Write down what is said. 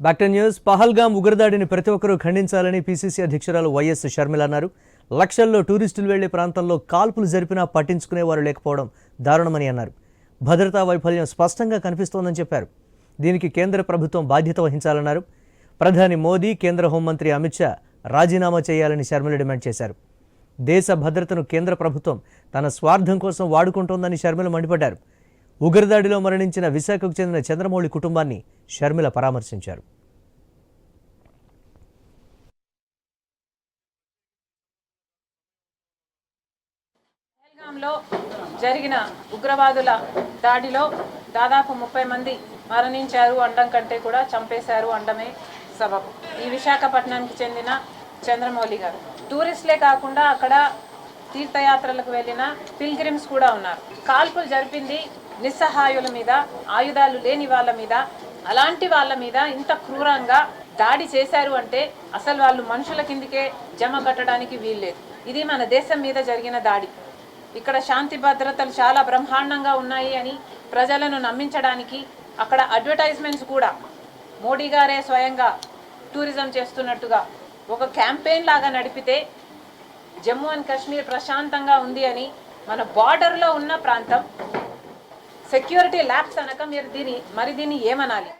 Back news Pahalgam ఉగ్రదాడిని ప్రతి ఒక్కరూ ఖండించాలని పీసీసీ అధ్యక్షురాలు వైఎస్ షర్మిల అన్నారు. లక్షల్లో టూరిస్టులు వెళ్ళే ప్రాంతంలో కాల్పులు జరిపినా పట్టించుకునేవారు లేకపోవడం దారుణమని అన్నారు. భద్రతా వైఫల్యం స్పష్టంగా కనిపిస్తోందని చెప్పారు. దీనికి కేంద్ర ప్రభుత్వం బాధ్యత వహించాలన్నారు. ప్రధాని మోదీ కేంద్ర హోంమంత్రి అమిత్ షా రాజీనామా చేయాలని షర్మిల డిమాండ్ చేశారు. దేశ భద్రతను కేంద్ర ప్రభుత్వం తన స్వార్థం కోసం వాడుకుంటోందని షర్మిల మండిపడ్డారు. ఉగ్రదాడిలో మరణించిన విశాఖకు చెందిన చంద్రమౌళి కుటుంబాన్ని షర్మిల పరామర్శించారు. జరిగిన ఉగ్రవాదుల దాడిలో దాదాపు ముప్పై మంది మరణించారు. అండం కంటే కూడా చంపేశారు అండమే సబబు. ఈ విశాఖపట్నానికి చెందిన చంద్రమౌళి గారు. టూరిస్టులే కాకుండా అక్కడ తీర్థయాత్రలకు వెళ్ళిన పిల్గ్రిమ్స్ కూడా ఉన్నారు. కాల్పులు జరిపింది నిస్సహాయుల మీద ఆయుధాలు లేని వాళ్ళ మీద అలాంటి వాళ్ళ మీద ఇంత క్రూరంగా దాడి చేశారు అంటే అసలు వాళ్ళు మనుషుల కిందికే జమ కట్టడానికి వీల్లేదు. ఇది మన దేశం మీద జరిగిన దాడి. ఇక్కడ శాంతి భద్రతలు చాలా బ్రహ్మాండంగా ఉన్నాయి అని ప్రజలను నమ్మించడానికి అక్కడ అడ్వర్టైజ్మెంట్స్ కూడా మోడీ గారే స్వయంగా టూరిజం చేస్తున్నట్టుగా ఒక క్యాంపెయిన్ లాగా నడిపితే జమ్మూ అండ్ కాశ్మీర్ ప్రశాంతంగా ఉంది అని మన బార్డర్లో ఉన్న ప్రాంతం సెక్యూరిటీ ల్యాబ్స్ అనక మీరు దీని మరి దీన్ని ఏమనాలి?